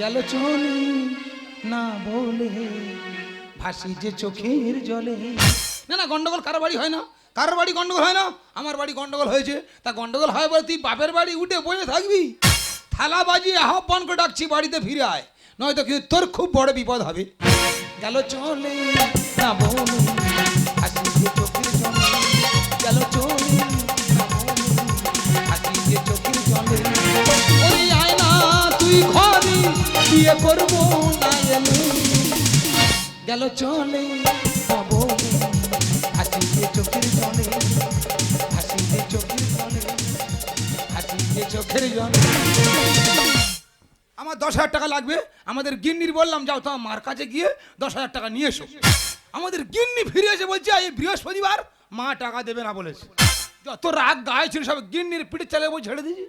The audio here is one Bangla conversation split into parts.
গেল চলে, না বলে। ভাসি যে চোখের জলে। না না, গন্ডগোল কারও বাড়ি হয় না। কারোর বাড়ি গন্ডগোল হয় না, আমার বাড়ি গন্ডগোল হয়েছে। তা গন্ডগোল হয় বলে তুই বাপের বাড়ি উঠে বসে থাকবি? থালা বাজিয়ে আহ্বান করে ডাকছি, বাড়িতে ফিরে আয়। নয়তো কিন্তু তোর খুব বড় বিপদ হবে। গেল চলে, না বলে। বিয়ে করব না এলে গেল চলে না বলে হাসি যে চোখের জলে হাসি চোখের জলে হাসি চোখের জলে। আমার দশ হাজার টাকা লাগবে। আমাদের গিন্নির বললাম, যাও তোমার মার কাছে গিয়ে দশ হাজার টাকা নিয়ে এসো। আমাদের গিন্নি ফিরে এসে বলছে এই বৃহস্পতিবার মা টাকা দেবে না, বলেছে। যত রাগ গায়ে ছিল সব গিন্নির পিঠে চালে বই ছেড়ে দিয়েছি।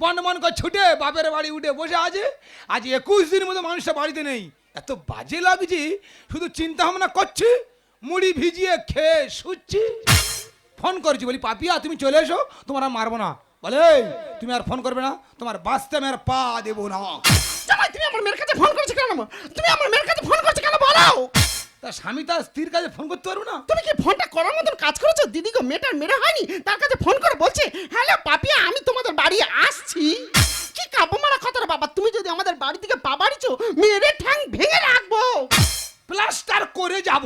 বন বন করে ছুটে বাপের বাড়ি উঠে বসে আছে। আজ একুশ দিন মতো মানুষটা বাড়িতে নেই। এত বাজে লাগছে শুধু চিন্তা ভাবনা করছি, মুড়ি ভিজিয়ে খেয়ে শুচ্ছি। ফোন করেছি, বলি, পাপিয়া, তুমি চলে এসো, তোমার আর মারবো না। বলে তুমি আর ফোন করবে না, তোমার বাঁচতে আমি আর পা দেবো না। তুমি আমার মেয়ের কাছে ফোন করেছ কেন? তুমি আমার মেয়ের কাছে ফোন করছ কেন? বলো। তা স্বামী তার স্ত্রীর কাছে ফোন করতে পারব না। তুমি কি ফোনটা করার মতন কাজ করেছ? দিদি গো মেয়েটার মেরে হয়নি তার কাছে ফোন করে বলছে হ্যালো পাপিয়া আমি তোমাদের বাড়ি আসছি। কি কাবু মারা কথা বাবা তুমি যদি আমাদের বাড়ি থেকে পা বাড়িছো মেরে ঠ্যাং ভেঙে রাখব। প্লাস্টার করে যাব।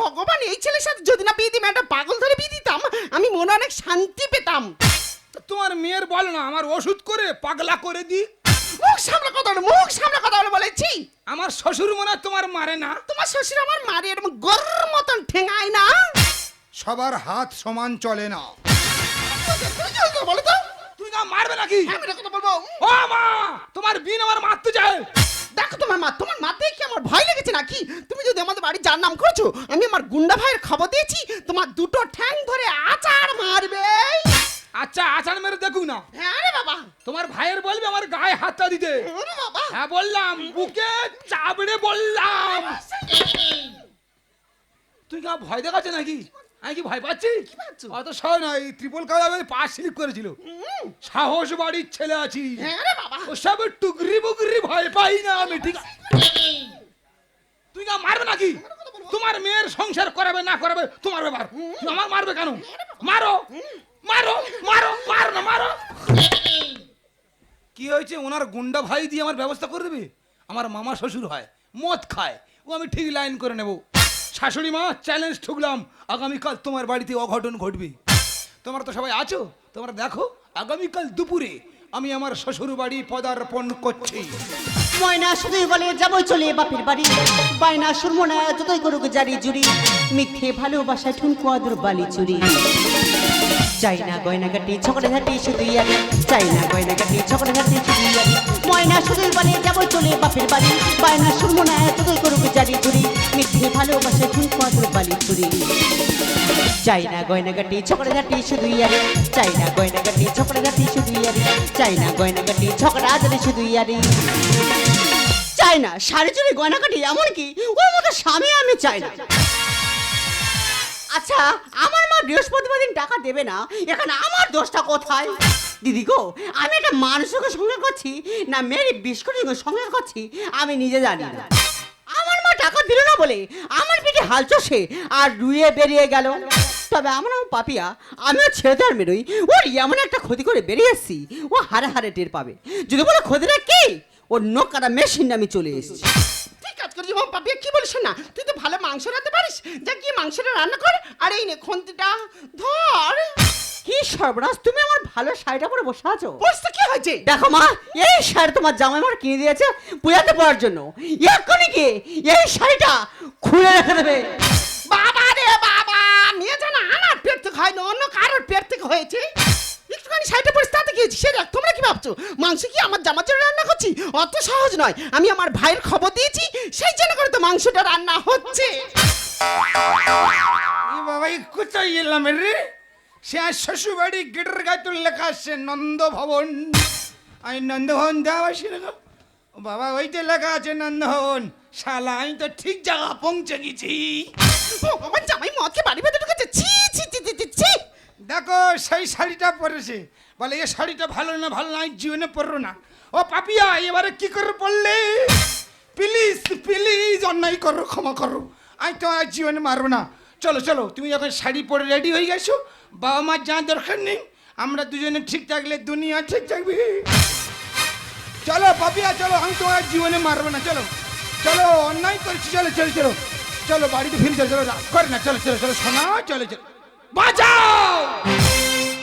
ভগবান এই ছেলের সাথে যদি না বিয়ে দিই একটা পাগল ধরে বিয়ে দিতাম আমি মনে অনেক শান্তি পেতাম। তোমার মেয়ের বল না আমার ওষুধ করে পাগলা করে দি মুখ সামনে কথা বলো মুখ সামনে কথা বলে বলেছি আমার শ্বশুর মনে হয় তোমার মারে না। তোমার শ্বশুর আমার মারে এরকম গরুর মতন ঠেঙায় না? সবার হাত সমান চলে না। তুমি কি বলছো বলো তো। তুই না মারবে নাকি? আমি এটা কথা বলব। ও মা তোমার বিন আমার মারতে যায়। দেখো তোমার মা তোমার মা দেখে আমার ভয় লেগেছে নাকি? তুমি যদি আমাদের বাড়ি যার নাম করছ আমি আমার গুন্ডা ভাইয়ের খবর দিয়েছি তোমার দুটো ঠ্যাং ধরে আচার মারবে। আচ্ছা আচার মেরে দেখুক না। হ্যাঁ রে বাবা। তোমার ভাইয়ের বলবে আমার গায়ে হাতটা দিতে। ওরে বাবা। হ্যাঁ বললাম বুকে চাবড়ে বললাম। তুই কি ভয় দেখাচ্ছে নাকি? আমি কি ভয় পাচ্ছি? পাচ্ছ? অত সহ নয় ত্রিপল কালার পা স্লিপ করেছিল। সাহস বাড়ির ছেলে আছি। হ্যাঁ রে বাবা। ওসব টুকরি বুকরি ভয় পাই না আমি ঠিক তুই না মারবে নাকি? তোমার মেয়ের সংসার করাবে না করাবে তোমার ব্যাপার। আমার মারবে কেন? মারো। মারো মারো মারো না, মারো। কি হয়েছে? ওনার গুন্ডা ভাই দিয়ে আমার ব্যবস্থা করে দেবে? আমার মামা শ্বশুর হয়, মদ খায়, ও আমি ঠিক লাইন করে নেব। শাশুড়ি মা চ্যালেঞ্জ ঠুকলাম, আগামীকাল তোমার বাড়িতে অঘটন ঘটবে। তোমরা তো সবাই আছো? তোমরা দেখো, আগামীকাল দুপুরে আমি আমার শ্বশুর বাড়ি পদার্পণ করছি। ময়না শুধুই বলে, যাব চলে বাপের বাড়ি। বায়না সুরমনা যতই করুক জারি জুড়ি, মিথ্যে ভালোবাসা ঠুনকু আদর বালি চুরি। চাই না গয়না কাটি ছকড়ে ঘাটি শুধুই আনি চাই না গয়না কাটি ছকড়ে ঘাটি শুধুই আনি ময়না শুধুই বলে, যাব চলে বাপের বাড়ি। বায়না সুরমনা যতই করুক জারি জুড়ি, মিথ্যে ভালোবাসা ঠুনকু আদর বালি চুরি। চাই না গয়না কাটি ছকড়ে ঘাটি শুধুই আনি চাই না গয়না কাটি ছকড়ে ঘাটি শুধুই আনি চাই না গয়না কাটি ছকড়া আদরে শুধুই আনি চাই না শাড়ি চুরি কাটি এমনকি ওর মতো স্বামী আমি চাই না। আচ্ছা আমার মা বৃহস্পতিবার দিন টাকা দেবে না, এখানে আমার দোষটা কোথায়? দিদি গো, আমি একটা মানুষকে সঙ্গে করছি, না মেরি বিস্কুটের সঙ্গে করছি, আমি নিজে জানি না। আমার মা টাকা দিল না বলে আমার পিঠে হাল চষে আর রুয়ে বেরিয়ে গেল। তবে আমার নাম পাপিয়া, আমিও ছেড়ে দেওয়ার মেরোই ওর এমন একটা ক্ষতি করে বেরিয়ে এসেছি, ও হারে হারে টের পাবে। যদি বলে ক্ষতিটা কি? ওর নখ কাটা মেশিন আমি চলে এসেছি। ঠিক কাজ করেছি মাম পাপিয়া কি বলিস না তুই তো ভালো মাংস রাঁধতে পারিস? যা কি মাংসটা রান্না কর আর এই নে খন্তিটা ধর। কি সর্বনাশ তুমি আমার ভালো শাড়িটা পরে বসে আছো? বসতে কি হয়েছে? দেখো মা এই শাড়ি তোমার জামাই আমার কিনে দিয়েছে পূজাতে পরার জন্য। এক্ষুনি কি এই শাড়িটা খুলে রেখে দেবে। বাবা রে বাবা মেয়ে জানা আমার পেট থেকে হয়নি অন্য কারোর পেট থেকে হয়েছে। পরিস তাতে সে দেখ তোমরা কি ভাবছ? মাংস কি আমার জামার জন্য রান্না করছি? অত সহজ নয়। আমি আমার ভাইয়ের খবর দিয়েছি সেই জন্য করে তো মাংসটা রান্না হচ্ছে। এ বাবা এই কোথায় এলাম রে? সে আর শ্বশুর বাড়ি গেটের গায়ে তো লেখা আসছে নন্দ ভবন আমি নন্দ ভবন দেওয়া আসি না। ও বাবা ওইটা লেখা আছে নন্দ ভবন শালা আমি তো ঠিক জায়গা পৌঁছে গেছি। ভগবান জামাই মদকে বাড়ি ভেতরে ঢুকেছে। ছি ছি ছি ছি ছি, ছি। দেখো সেই শাড়িটা পরেছে। বলে, এ শাড়িটা ভালো না ভালো না জীবনে পরবো না। ও পাপিয়া, এবারে কি করে পড়লে প্লিজ প্লিজ, অন্যায় করো, ক্ষমা করো। আমি তো আর জীবনে মারবো না। চলো চলো, তুমি যখন শাড়ি পরে রেডি হয়ে গেছো? বাবা মার যা দরকার নেই। আমরা দুজনে ঠিক থাকলে দুনিয়া ঠিক থাকবে। চলো, পাপিয়া, চলো, আমি তোমার জীবনে মারবো না। চলো চলো, অন্যায় করছি, চলো চলো চলো। চলো, বাড়িতে ফিরে চলো চলো, রাগ করে না। চলো চলো চলো সোনা চলো চলো। বাঁচাও!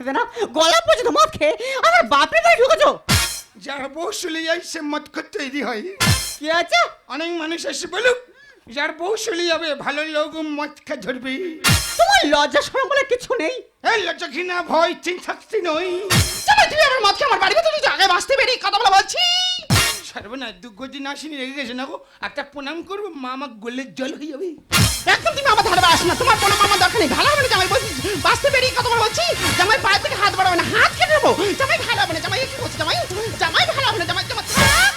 খেতে না? গলা পর্যন্ত মদ খেয়ে আমার বাপের বাড়ি ঢুকেছো? যার বউ শুলে যায় সে মদ করতে তৈরি হয়। কি আছে অনেক মানুষ এসে বলুক যার বউ শুলে যাবে ভালো লোক মদ খেয়ে ধরবে। তোমার লজ্জা সরম বলে কিছু নেই। এই লজ্জা ঘৃণা ভয় চিন থাকতে নই। জামাই তুমি আমার মদ খেয়ে আমার বাড়িতে তুমি আগে বাঁচতে বেরিয়ে কথা বলা বলছি। সর্বনা দুগ্গ দিন আসেনি রেগে গেছে না গো একটা প্রণাম করব মা আমার গোলের জল হয়ে যাবে। একদম তুমি আমার ধারে আসো না। তোমার কোনো মামা দরকার নেই। ভালো হবে না জামাই। বলছি বাঁচতে বেরিয়ে কথা বলা বলছি জামাই পায়ের থেকে হাত বাড়াবে না। হাত কেটে নেব? জামাই ভালো হবে না। জামাই কি বলছি জামাই? জামাই ভালো হবে না। জামাই জামাই থাক।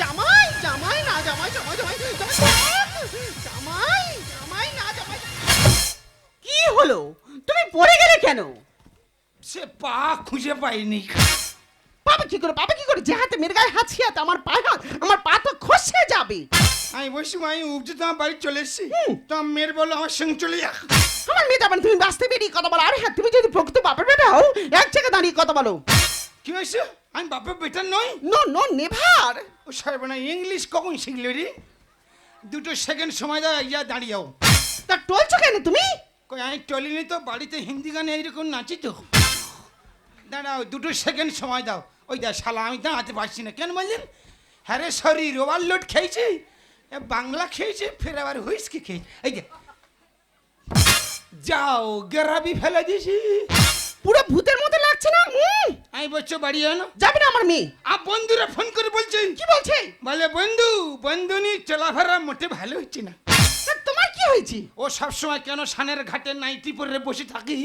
জামাই জামাই না জামাই জামাই জামাই জামাই। জামাই জামাই না জামাই। কি হলো? তুমি পড়ে গেলে কেন? সে পা খুঁজে পাইনি। পাবে কি করে? পাবে কি করে? যে হাতে মেয়ের গায়ে হাত ছিয়াতে আমার পায়ে হাত আমার পা তো খসে যাবে। আমি বসি আমি উপজে তোমার বাড়ি চলে এসেছি। তোমার মেয়ের বলো আমার সঙ্গে চলে যা। আমার মেয়ে যাবেন তুমি বাঁচতে বেরিয়ে কথা বলো। আরে হ্যাঁ তুমি যদি প্রকৃত বাপের বেটা হও এক জায়গায় দাঁড়িয়ে কথা বলো। কি হয়েছে? আমি বাপের বেটার নই। No no never. ও সর্বনা ইংলিশ কখন শিখলে রে? দুটো সেকেন্ড সময় দাও ইয়া দাঁড়িয়েও তা টলছো কেন তুমি? কই আমি টলিনি তো বাড়িতে হিন্দি গানে এইরকম নাচি তো। দাঁড়াও দুটো সেকেন্ড সময় দাও। ওই দা শালা আমি দাঁড়াতে পারছি না। কেন বললেন? হ্যাঁ রে শরীর ওভারলোড খেয়েছে। বাংলা খেয়েছে ফের আবার হুইস্কি খেয়েছে। এই যে যাও গেরাবি ফেলে দিয়েছি পুরো ভূতের মতো লাগছে না? আমি বলছো বাড়ি যাও না যাবে না আমার মেয়ে? আর বন্ধুরা ফোন করে বলছে। কি বলছে? বলে বন্ধু বন্ধুনি চলাফেরা মোটে ভালো হচ্ছে না। তোমার কি হয়েছে? ও সবসময় কেন সানের ঘাটে নাইটি পরে বসে থাকি?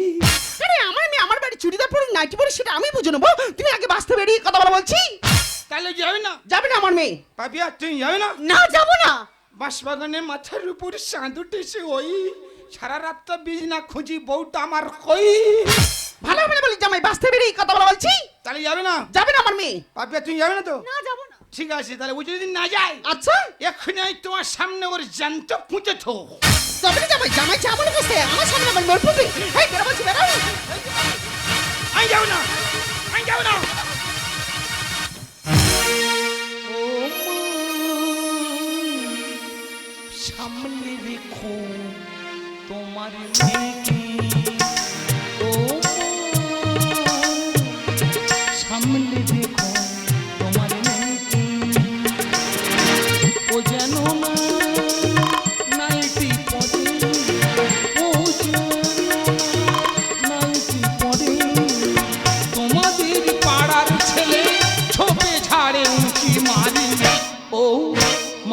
আরে আমার মেয়ে আমার বাড়ি চুড়িদার পরে নাইটি পরে সেটা আমি বুঝে নেব। তুমি আগে বাঁচতে বেরিয়ে কথা বলা বলছি। তাহলে যাবে না। যাবে না আমার মেয়ে। পাপিয়া তুমি যাবে না? না যাব না। বাঁশবাগানে মাথার উপর চাঁদ উঠেছে ওই সারা রাতটা বীজ না খুঁজি বউটা আমার কই? ভালো হবে না বলি জামাই বাঁচতে বেরিয়ে কথা বলা বলছি? তাহলে যাবে না? যাবে না আমার মেয়ে। পাপিয়া তুমি যাবে না তো? না যাব না। ঠিক আছে তাহলে ও যদি না যায় আচ্ছা। এক্ষুনি আমি তোমার সামনে ওর জ্যান্ত পুঁতে থো যাবে না জামাই জামাই চা বলে বসে আমার সামনে আমার ফুটবে এই বেরো বলছি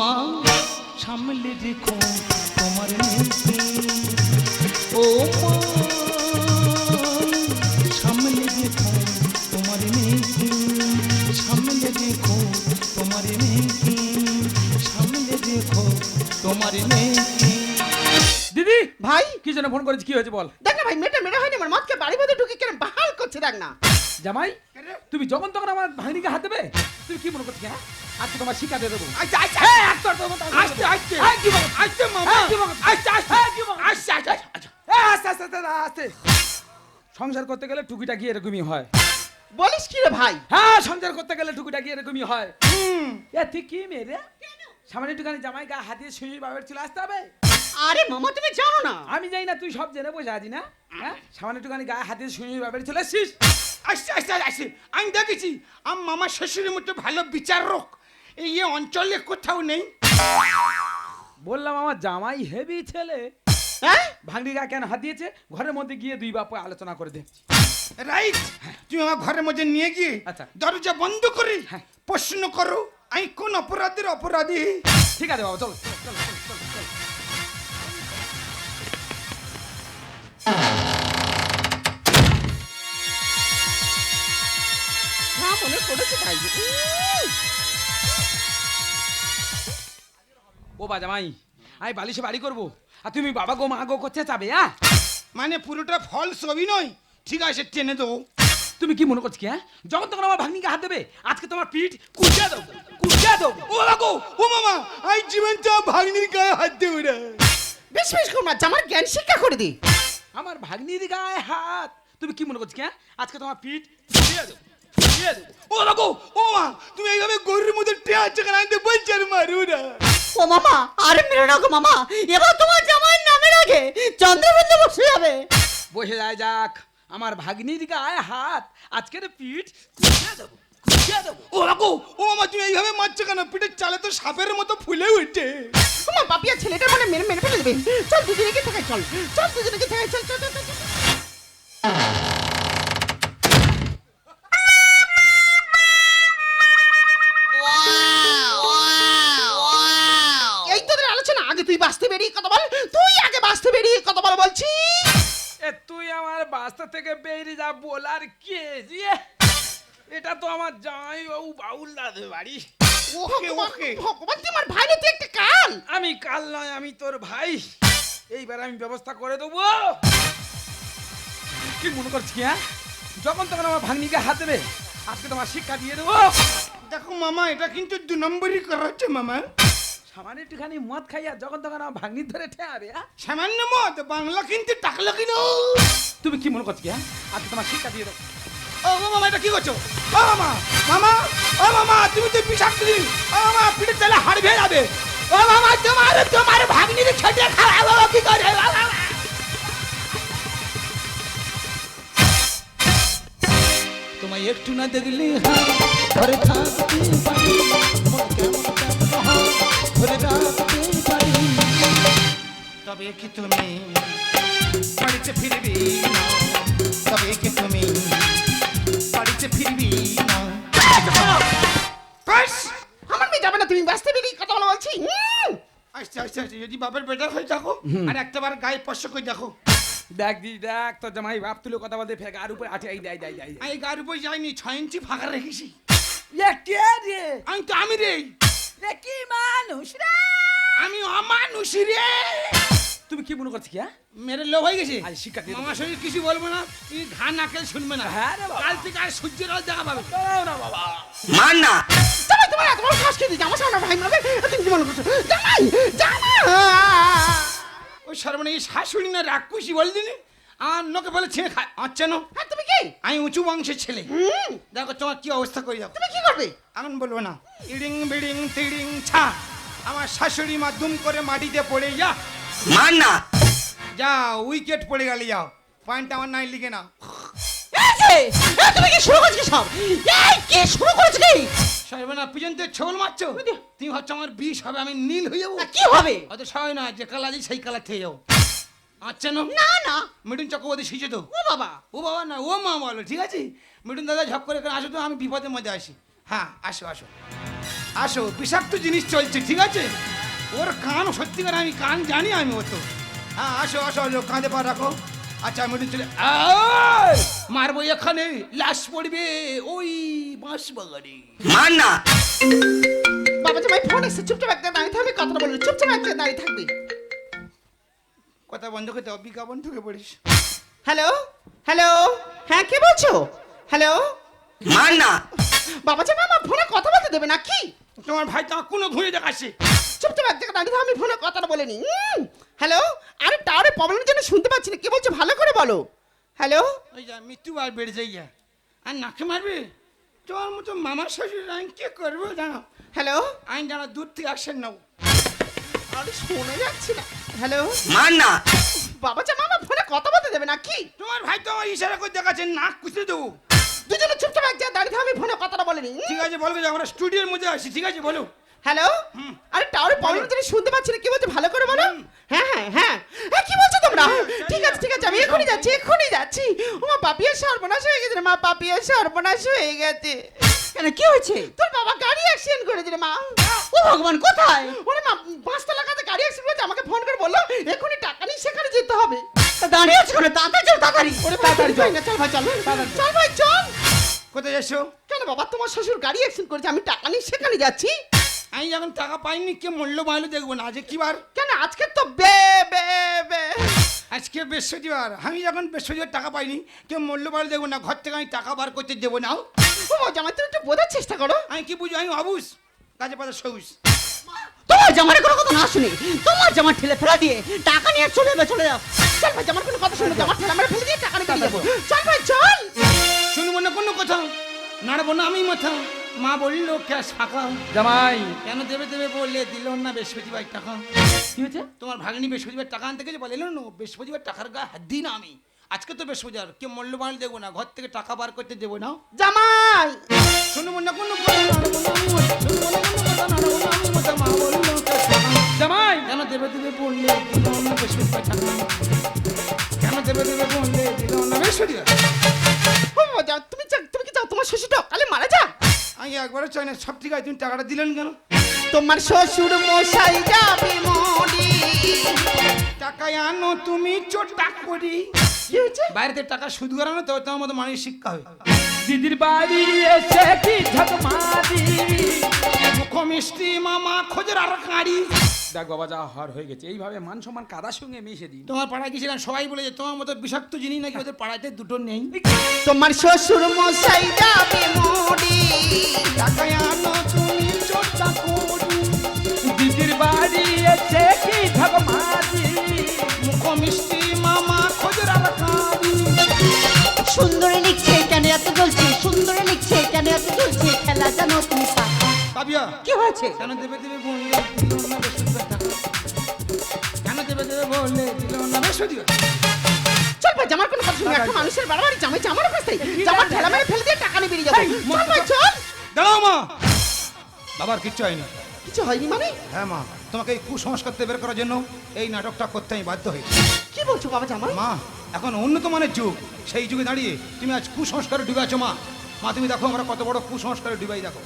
মা সামলে রেখো তোমার মেয়েকে ও মা সামলে রেখো তোমার মেয়েকে সামলে রেখো তোমার মেয়েকে সামলে রেখো তোমার মেয়েকে দিদি ভাই? কি জন্য ফোন করেছি কি হয়েছে বল? দেখ না ভাই মেয়েটা মেরে হয়নি আমার মদকে বাড়ির মধ্যে ঢুকে কেন বাহাল করছে দেখ না। জামাই তুমি যখন তখন আমার ভাইনিকে হাত দেবে? তুমি কি মনে করছ হ্যাঁ? আজকে তোমার শিক্ষা দিয়ে দেবো। আচ্ছা আচ্ছা। এই, এক তোর মতো আমি আস্তে দেবো। কি বলো? আস্তে মামা। কি বলো? আস্তে আস্তে এই, কি বলো? আস্তে আস্তে আস্তে এই, আস্তে আস্তে আস্তে আস্তে সংসার করতে গেলে টুকিটাকি এরকমই হয়। বলিস কি রে ভাই? হ্যাঁ সংসার করতে গেলে টুকিটাকি এরকমই হয়। হুম। এ তুই কি মেরে সামনে একটুখানি জামাই গা হাতিয়ে শুয়ে বাবার চলে আসতে হবে? আরে মামা তুমি জানো না। আমি জানি না তুই সব জেনে বসে আছি না? হ্যাঁ সামনে একটুখানি গায়ে হাতিয়ে শুয়ে বাবার চলে আসছিস? আস্তে আস্তে আস্তে আমি দেখেছি আম মামা শ্বশুরের মতো ভালো বিচারক। এই অঞ্চলে কোথাও নেই। বললাম আমার জামাই হেভি ছেলে। হ্যাঁ? ভাঙড়ি গা কেন হাত দিয়েছে? ঘরের মধ্যে গিয়ে দুই বাপ আলোচনা করে দে রাইট। তুমি আমার ঘরের মধ্যে নিয়ে গিয়ে আচ্ছা। দরজা বন্ধ করে হ্যাঁ। প্রশ্ন করো আমি কোন অপরাধের অপরাধী? ঠিক আছে বাবা চলো। হ্যাঁ মনে তাই উম, ও বাজামাই আমি বালিশে বাড়ি করব। আর তুমি বাবা গো মা গো করতে যাবে হ্যাঁ? মানে পুরোটা ফলস অভিনয় ঠিক আছে টেনে দেবো। তুমি কি মনে করছ কি হ্যাঁ? যখন তখন আমার ভাগ্নিকে হাত দেবে আজকে তোমার পিঠ কুচিয়ে দেবো কুচিয়ে দেবো। ও বাবা ও মামা আই জীবন তো ভাগ্নির গায়ে হাত দেবো না বেশ বেশ কুমার আমার জ্ঞান শিক্ষা করে দি। আমার ভাগ্নির গায়ে হাত। তুমি কি মনে করছ কি হ্যাঁ? আজকে তোমার পিঠ কুচিয়ে দেবো। দেবো ও বাবা ও মা তুমি এইভাবে গরুর মধ্যে টেয়া চাকান আনতে বলছি আর মারু না ও মামা আরে মেরে মামা। এবার তোমার জামাইয়ের নামের আগে চন্দ্রবিন্দু বসে যাবে। বসে যায় যাক। আমার ভাগ্নির গায়ে হাত। আজকের পিঠ কুচিয়ে দেবো ও বাবা ও মামা তুমি এইভাবে মারছো কেন? পিঠের চালে তো সাপের মতো ফুলে উঠছে। তোমার বাপিয়া ছেলেটার মানে মেরে মেরে ফেলে দেবে। চল দুজনে গিয়ে থেকে চল। চল দুজনে গিয়ে থেকে চল চল চল চল, আগে তুই বাঁচতে বেরিয়ে কথা বল। তুই আগে বাঁচতে বেরিয়ে কথা বল বলছি। এ তুই আমার বাস্তা থেকে বেরিয়ে যা বলার কে? যে এটা তো আমার জামাই বাবু বাউল দাদু বাড়ি। ওকে ওকে ভগবান তুই আমার ভাই না, তুই একটা কাল। আমি কাল নয় আমি তোর ভাই। এইবার আমি ব্যবস্থা করে দেবো। কি মনে করছি হ্যাঁ? যখন তখন আমার ভাগ্নিকে হাত দেবে আজকে তোমার শিক্ষা দিয়ে দেবো। দেখো মামা এটা কিন্তু দু নম্বরই করা হচ্ছে মামা। সামান্য একটুখানি মদ খাইয়া যখন তখন আমার ভাগ্নি ধরে ঠেয়াবে হ্যাঁ সামান্য মত বাংলা কিন্তু টাকলো কিনো? তুমি কি মনে করছি হ্যাঁ আজকে তোমার শিক্ষা দিয়ে দেবো ও মামা এটা কি করছ? ও মামা মামা ও মামা তুমি তো বিষাক্ত দিন ও মামা পিঠের চালে হাড় ভেঙে যাবে। ও মামা তোমার তোমার ভাগ্নির খেটে খারাপ হলো কি করে মামা। তোমায় একটু না দেখলে ঘরে থাকতে পারি। তবে কি তুমি বাড়িতে ফিরবি না? তবে কি তুমি বাড়িতে ফিরবি না! আমার মেয়ে যাবে না তুমি বাঁচতে বেরিয়ে কথা বল বলছি। আচ্ছা আচ্ছা যদি বাপের বেটার হয়ে থাকো আর একটাবার গায়ে স্পর্শ করে দেখো। দেখ দি দেখ তোর জামাই বাপ তুলে কথা বলতে ফেক আর উপরে আটে দেয় দেয় দেয় আমি গায়ের উপর যাইনি ছয় ইঞ্চি ফাঁকা রেখেছি। কে রে? আমি তো আমি রে। এ কি মানুষ রে? আমি অমানুষ রে। তুমি কি মনে করছি কি হ্যাঁ? মেরে লোভ হয়ে গেছে? আরে শিক্ষা দিয়ে শরীর কিছু বলব না তুমি ঘা নাকেল শুনবে না। হ্যাঁ রে বাবা। কাল থেকে আর সূর্যের আলো দেখা পাবে। না বাবা। জামাই তোমার এত বড় শ্বাস খেয়ে আমার সামনে ভাই মারবে? তুমি কি মনে করছ? জামাই জামাই! ওই সর্বনে শাশুড়ি না রাক্ষসী বল দিনি আর লোকে বলে ছেড়ে খায়। আচ্ছা না। হ্যাঁ তুমি কি? আমি উঁচু বংশের ছেলে। হুম। দেখো তোমার কি অবস্থা করি দেখো। তুমি কি করবে এখন বলব না। ইডিং বিডিং তিডিং ছা। আমার শাশুড়ি মা দুম করে মাটিতে পড়ে যা। মান না। যা উইকেট পড়ে গেলে যাও। পয়েন্ট আমার নাই লিখে না তুমি কি শুরু করেছ সব? এই কি শুরু করেছ কি? সর্বনা পিছন থেকে ছবল মারছো? তুমি ভাবছ আমার বিষ হবে আমি নীল হয়ে যাব? কি হবে? অত সবাই না যে কালার সেই কালার থেকে যাও আচ্ছা না না। মিঠুন চক্রবর্তী শিখে তো ও বাবা। ও বাবা না ও মা বলো ঠিক আছে? মিঠুন দাদা ঝপ করে আসো তো আমি বিপদের মধ্যে আসি হ্যাঁ আসো আসো। আসো বিষাক্ত জিনিস চলছে ঠিক আছে? ওর কান সত্যিকার আমি কান জানি আমি ও তো হ্যাঁ আসো আসো আসো কাঁধে পা রাখো। আচ্ছা মিঠুন চলে! মারবো এখানে লাশ পড়বে ওই বাঁশ বাগানে মান না। বাবা জামাই ফোন এসে চুপচাপ একটা দাঁড়িয়ে থাকবে কথাটা বলবে চুপচাপ একটা দাঁড়িয়ে থাকবে। কথা বন্ধ করতে বিজ্ঞাপন ঢুকে পড়িস হ্যালো হ্যালো হ্যাঁ কে বলছো? হ্যালো? মান না। বাবা জামাই আমার ফোনে কথা বলতে দেবে না কি? তোমার ভাই তো কোনো ঘুরে দেখাচ্ছে। চুপচাপ এক জায়গায় দাঁড়িয়ে আমি ফোনে কথাটা বলিনি। হ্যালো? আরে টাওয়ারে প্রবলেমের জন্য শুনতে পাচ্ছি না কে বলছো ভালো করে বলো। হ্যালো? ওই যা মৃত্যু আর বেড়ে যাই যা। আর নাকে মারবে? তোর মতো মামার শ্বশুর আমি কি করব জানো? হ্যালো? আমি জানা দূর থেকে আসেন না আরে শোনা যাচ্ছে না। হ্যালো? মান না। বাবা জামা আমার ফোনে কথা বলতে দেবে না কি? তোমার ভাই তো আমার ইশারা করে দেখাচ্ছে নাক কুচলে দেবো। দুজনে চুপচাপ এক জায়গায় দাঁড়িয়ে থাকো, আমি ফোনে কথাটা বলিনি ঠিক আছে বলব যে আমরা স্টুডিওর মধ্যে আছি ঠিক আছে বলো। হ্যালো? আরে টাওয়ারে প্রবলেমের জন্য শুনতে পাচ্ছি না কে বলছো ভালো করে বলো? হ্যাঁ হ্যাঁ হ্যাঁ। হ্যাঁ কি বলছো তোমরা? ঠিক আছে ঠিক আছে আমি এক্ষুনি যাচ্ছি এক্ষুনি যাচ্ছি। ও মা পাপিয়া সর্বনাশ হয়ে গেছে রে মা পাপিয়া সর্বনাশ হয়ে গেছে। কেন কি হয়েছে? তোর বাবা গাড়ি অ্যাক্সিডেন্ট করেছে রে মা। ও ভগবান কোথায়? ওরে মা পাঁচতলা কাছে গাড়ি অ্যাক্সিডেন্ট করেছে আমাকে ফোন করে বলল এক্ষুনি টাকা নিয়ে সেখানে যেতে হবে। তা দাঁড়িয়ে আছো কেন? তাড়াতাড়ি চল তাড়াতাড়ি। ওরে তাড়াতাড়ি চল চল ভাই চল। চল ভাই চল। কোথায় যাচ্ছ? কেন বাবা তোমার শ্বশুর গাড়ি অ্যাক্সিডেন্ট করেছে আমি টাকা নিয়ে সেখানে যাচ্ছি। আমি যখন টাকা পাইনি কে মূল্য মাইলো দেখব না আজকে কি বার? কেন আজকে তো বে বে বে। আজকে বৃহস্পতিবার আমি যখন বৃহস্পতিবার টাকা পাইনি কেউ মূল্য মাইলো দেখব না ঘর থেকে আমি টাকা বার করতে দেবো না ও জামাই তুমি একটু বোঝার চেষ্টা করো। আমি কি বুঝি আমি অবুস কাজে পাতা সবুজ। তোমার জামার কোনো কথা না শুনে তোমার জামা ঠেলে ফেলা দিয়ে টাকা নিয়ে চলে যাবে চলে যাও। চল ভাই জামার কোনো কথা শুনবে আমার ঠেলে মেরে ফেলে দিয়ে টাকা নিয়ে চল ভাই চল। নাড়বো না আমি মাথা। মা বলল ক্যাশ ফাঁকা জামাই। কেন দেবে দেবে বললে দিল না বৃহস্পতিবার টাকা। কি হয়েছে? তোমার ভাগ্নি বৃহস্পতিবার টাকা আনতে গেছে? বলে না বৃহস্পতিবার টাকার গা না আমি। আজকে তো বৃহস্পতিবার কেউ মূল্য মাইল দেবো না ঘর থেকে টাকা বার করতে দেবো না। জামাই! শুনব না কোনো জামাই! কেন দেবে দেবে বললে দিল না বৃহস্পতিবার টাকা? কেন দেবে দেবে বললে দিল না বৃহস্পতিবার? ও তুমি তোমার শ্বশুরটা কালে মারা যাক আমি একবারও চাই না সব ঠিক আছে তুমি টাকাটা দিলেন কেন? তোমার শ্বশুর মশাই যাবে মরি। টাকায় আনো তুমি চোটা করি। কি হয়েছে? বাইরেতে টাকা সুদ করানো তো তোমার মতো মানুষ শিক্ষা হবে। দিদির বাড়ি এসে কি ঝকমারি? মুখ মিষ্টি মামা খোঁজের আর কাঁড়ি। দেখ বাবা যা হার হয়ে গেছে। এইভাবে মান সম্মান কাদার সঙ্গে মিশে দিন। তোমার পাড়ায় গেছিলাম সবাই বলে যে তোমার মতো বিষাক্ত জিনিস নাকি ওদের পাড়াতে দুটো নেই। তোমার শ্বশুর মশাই যাবে মরি টাকায় আনো তুমি চোটা করি দিদির বাড়ি এসে কি ঝকমারি মুখ মিষ্টি মামা খোঁজের কাঁড়ি সুন্দরে লিখছে কেন এত জ্বলছে? সুন্দরে লিখছে কেন এত জ্বলছে? খেলা জানো তুমি পাকা। কাবিয়া কি হয়েছে? কেন দেবে দেবে বললে দিল না বৃহস্পতিবার কেন দেবে দেবে বললে দিল না বৃহস্পতিবার চল ভাই জামার কোনো কথা একটা মানুষের বাড়াবাড়ি জামাই জামার কাছ জামার ঠেলা মেরে ফেলে দিয়ে টাকা নিয়ে বেরিয়ে যাব। চল ভাই চল। দাঁড়াও মা। বাবার কিচ্ছু হয়নি। কিছু হয়নি মানে? হ্যাঁ মা তোমাকে এই কুসংস্কার থেকে বের করার জন্য এই নাটকটা করতে আমি বাধ্য হয়েছি। কি বলছো বাবা জামাই? মা এখন উন্নত মানের যুগ। সেই যুগে দাঁড়িয়ে তুমি আজ কুসংস্কারে ডুবে আছো মা। মা তুমি দেখো আমরা কত বড় কুসংস্কারে ডুবাই দেখো।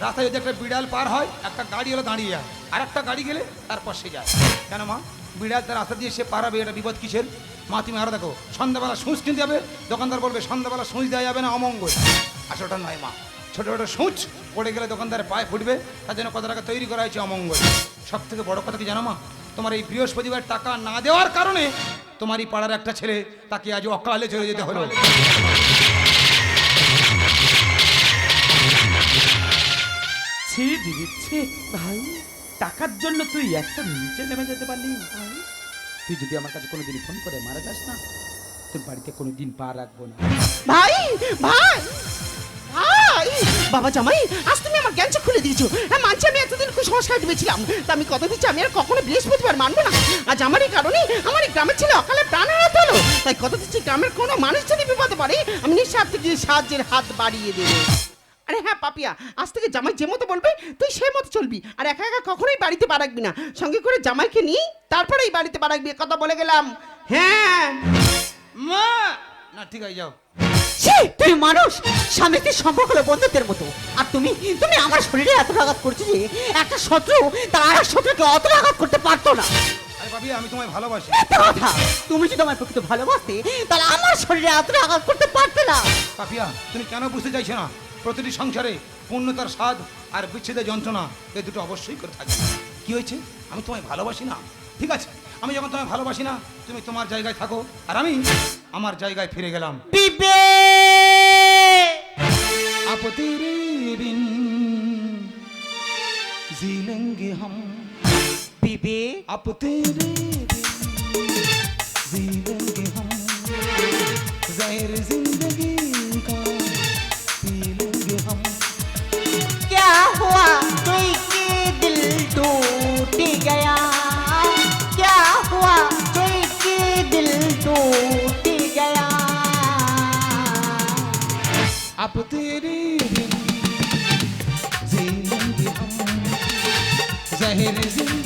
রাস্তায় যদি একটা বিড়াল পার হয়, একটা গাড়ি হলো দাঁড়িয়ে যায়। আর একটা গাড়ি গেলে তারপর সে যায়। কেন মা? বিড়াল তার রাস্তা দিয়ে সে পার হবে এটা বিপদ কিসের? মা, তুমি আরও দেখো, সন্ধ্যাবেলা সুঁচ কিনতে যাবে, দোকানদার বলবে, সন্ধ্যাবেলা সুঁচ দেওয়া যাবে না, অমঙ্গল। আসলে ওটা নয় মা, ছোটো ছোটো সূচ পড়ে গেলে দোকানদারের পায়ে ফুটবে, তার জন্য কত টাকা তৈরি করা হয়েছে অমঙ্গল। সব থেকে বড় কথা কি জানো মা? তোমার এই বৃহস্পতিবার টাকা না দেওয়ার কারণে তোমার এই পাড়ার একটা ছেলে তাকে আজ অকালে চলে যেতে হলো। ছি, দিদি ছি। ভাই, টাকার জন্য তুই এত নিচে নেমে যেতে পারলি। ভাই, তুই যদি আমার কাছে কোনোদিন ফোন করে মারা যাস না, তোর বাড়িতে কোনোদিন পা রাখব না। ভাই ভাই ভাই! বাবা জামাই, আজ তুমি আমার জ্ঞান খুলে দিয়েছ। হ্যাঁ মানছি আমি এতদিন কুসংস্কার ডুবেছিলাম তা আমি কথা দিচ্ছি আমি আর কখনো বৃহস্পতিবার মানবো না। আজ আমারই কারণে আমার এই গ্রামের ছেলে অকালে প্রাণ হারাতে হলো। তাই কথা দিচ্ছি গ্রামের কোনো মানুষ যদি বিপদে পারে আমি নিঃস্বার্থে গিয়ে সাহায্যের হাত বাড়িয়ে দেবো। আরে হ্যাঁ পাপিয়া আজ থেকে জামাই যে মতো বলবে তুই সে মতো চলবি। আর একা একা কখনোই বাড়িতে বাড়াকবি না। সঙ্গে করে জামাইকে নিয়ে তারপরে এই বাড়িতে বাড়াকবি কথা বলে গেলাম। হ্যাঁ। মা! না ঠিক আছে যাও। ছি, তুমি মানুষ স্বামী সম্পর্ক হলো বন্ধুত্বের মতো। আর তুমি তুমি আমার শরীরে এত আঘাত করছ যে একটা শত্রু তার আর শত্রুকে অত আঘাত করতে পারতো না। আরে ভাবি আমি তোমায় ভালোবাসি। কথা! তুমি যদি আমার প্রকৃত ভালোবাসতে তাহলে আমার শরীরে এত আঘাত করতে পারতে না। পাপিয়া তুমি কেন বুঝতে চাইছো না? প্রতিটি সংসারে পূর্ণতার স্বাদ আর বিচ্ছেদের যন্ত্রণা এ দুটো অবশ্যই করে থাকবে কি হয়েছে? আমি তোমায় ভালোবাসি না। ঠিক আছে? আমি যখন তোমায় ভালোবাসি না তুমি তোমার জায়গায় থাকো। আর আমি আমার জায়গায় ফিরে গেলাম। আপত্তির জিন্দগি zehir zehir